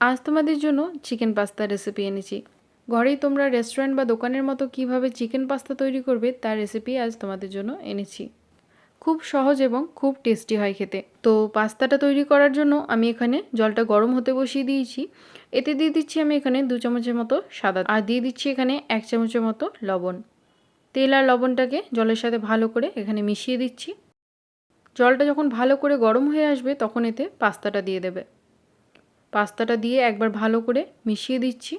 আজ তোমাদের জন্য চিকেন পাস্তা রেসিপি এনেছি। ঘরেই তোমরা রেস্টুরেন্ট বা দোকানের মতো কীভাবে চিকেন পাস্তা তৈরি করবে তার রেসিপি আজ তোমাদের জন্য এনেছি। খুব সহজ এবং খুব টেস্টি হয় খেতে। তো পাস্তাটা তৈরি করার জন্য আমি এখানে জলটা গরম হতে বসিয়ে দিয়েছি। এতে দিয়ে দিচ্ছি আমি এখানে দু চামচের মতো সাদা আর দিয়ে দিচ্ছি এখানে এক চামচের মতো লবণ। তেল আর লবণটাকে জলের সাথে ভালো করে এখানে মিশিয়ে দিচ্ছি। জলটা যখন ভালো করে গরম হয়ে আসবে তখন এতে পাস্তাটা দিয়ে দেবে। পাস্তাটা দিয়ে একবার ভালো করে মিশিয়ে দিচ্ছি।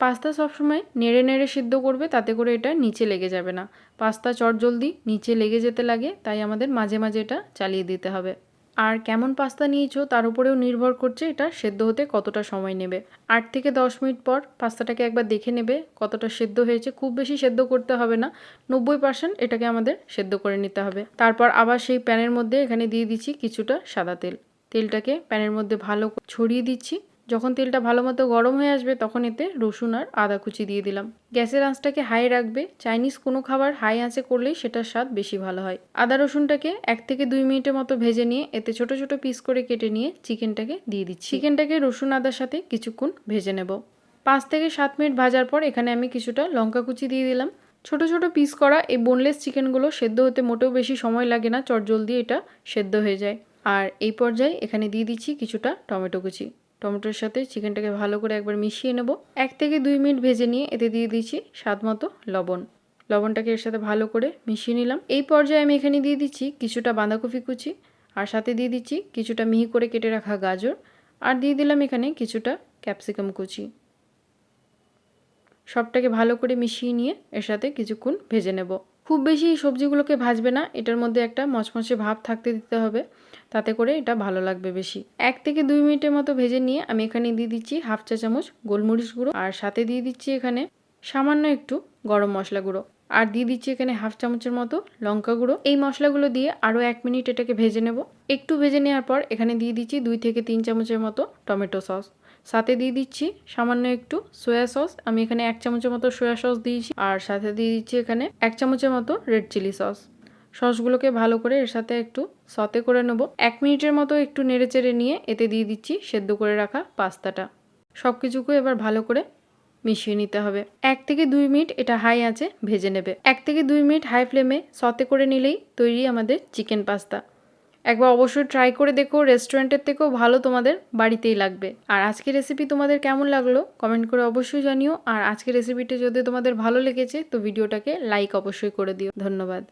পাস্তা সবসময় নেড়ে নেড়ে সিদ্ধ করবে, তাতে করে এটা নিচে লেগে যাবে না। পাস্তা চটজলদি নিচে লেগে যেতে লাগে, তাই আমাদের মাঝে মাঝে এটা চালিয়ে দিতে হবে। আর কেমন পাস্তা নিয়েছো তার উপরেও নির্ভর করছে এটা সেদ্ধ হতে কতটা সময় নেবে। আট থেকে দশ মিনিট পর পাস্তাটাকে একবার দেখে নেবে, কতটা সেদ্ধ হয়েছে। খুব বেশি সেদ্ধ করতে হবে না, নব্বই পার্সেন্ট এটাকে আমাদের সেদ্ধ করে নিতে হবে। তারপর আবার সেই প্যানের মধ্যে এখানে দিয়ে দিচ্ছি কিছুটা সাদা তেল। তেলটাকে প্যানের মধ্যে ভালো ছড়িয়ে দিচ্ছি। যখন তেলটা ভালো মতো গরম হয়ে আসবে, তখন এতে রসুন আর আদা কুচি দিয়ে দিলাম। গ্যাসের আঁচটাকে হাই রাখবে। চাইনিজ কোনো খাবার হাই আঁচে করলেই সেটার স্বাদ বেশি ভালো হয়। আদা রসুনটাকে এক থেকে দুই মিনিটের মতো ভেজে নিয়ে, এতে ছোট ছোট পিস করে কেটে নিয়ে চিকেনটাকে দিয়ে দিচ্ছি। চিকেনটাকে রসুন আদার সাথে কিছুক্ষণ ভেজে নেব। পাঁচ থেকে সাত মিনিট ভাজার পর এখানে আমি কিছুটা লঙ্কা কুচি দিয়ে দিলাম। ছোট ছোট পিস করা এই বোনলেস চিকেনগুলো সেদ্ধ হতে মোটেও বেশি সময় লাগে না। চটজলদি এটা সেদ্ধ হয়ে যায়। আর এই পর্যায়ে এখানে দিয়ে দিচ্ছি কিছুটা টমেটো কুচি। টমেটোর সাথে চিকেনটাকে ভালো করে একবার মিশিয়ে নেব। এক থেকে দুই মিনিট ভেজে নিয়ে এতে দিয়ে দিচ্ছি স্বাদ মতো লবণ। লবণটাকে এর সাথে ভালো করে মিশিয়ে নিলাম। এই পর্যায়ে আমি এখানে দিয়ে দিচ্ছি কিছুটা বাঁধাকপি কুচি আর সাথে দিয়ে দিচ্ছি কিছুটা মিহি করে কেটে রাখা গাজর আর দিয়ে দিলাম এখানে কিছুটা ক্যাপসিকাম কুচি। সবটাকে ভালো করে মিশিয়ে নিয়ে এর সাথে কিছুক্ষণ ভেজে নেব। খুব বেশি সবজিগুলোকে ভাজবে না। এটার মধ্যে একটা মচমচে ভাব থাকতে দিতে হবে। তাতে করে এটা ভালো লাগবে বেশি। এক থেকে দুই মিনিটের মতো ভেজে নিয়ে আমি এখানে দিয়ে দিচ্ছি হাফ চা চামচ গোলমরিচ গুঁড়ো আর সাথে দিয়ে দিচ্ছি এখানে সামান্য একটু গরম মশলা গুঁড়ো। আর দিয়ে দিচ্ছি এখানে হাফ চামচের মতো লঙ্কা গুঁড়ো। এই মশলাগুলো দিয়ে আরও এক মিনিট এটাকে ভেজে নেব। একটু ভেজে নেওয়ার পর এখানে দিয়ে দিচ্ছি দুই থেকে তিন চামচের মতো টমেটো সস। সাথে দিয়ে দিচ্ছি সামান্য একটু সোয়া সস। আমি এখানে এক চামচের মতো সোয়া সস দিয়েছি। আর সাথে দিয়ে দিচ্ছি এখানে এক চামচের মতো রেড চিলি সস। সসগুলোকে ভালো করে এর সাথে একটু সতে করে নেব। এক মিনিটের মতো একটু নেড়ে চেড়ে নিয়ে এতে দিয়ে দিচ্ছি সেদ্ধ করে রাখা পাস্তাটা। সব কিছুকে এবার ভালো করে মিশিয়ে নিতে হবে। এক থেকে দুই মিনিট এটা হাই আছে ভেজে নেবে। এক থেকে দুই মিনিট হাই ফ্লেমে সতে করে নিলেই তৈরি আমাদের চিকেন পাস্তা। একবার অবশ্যই ট্রাই করে দেখো, রেস্টুরেন্টের থেকেও ভালো তোমাদের বাড়িতেই লাগবে। আর আজকের রেসিপি তোমাদের কেমন লাগল কমেন্ট করে অবশ্যই জানিও। আর আজকের রেসিপিটা যদি তোমাদের ভালো লেগেছে তো ভিডিওটাকে লাইক অবশ্যই করে দিও। ধন্যবাদ।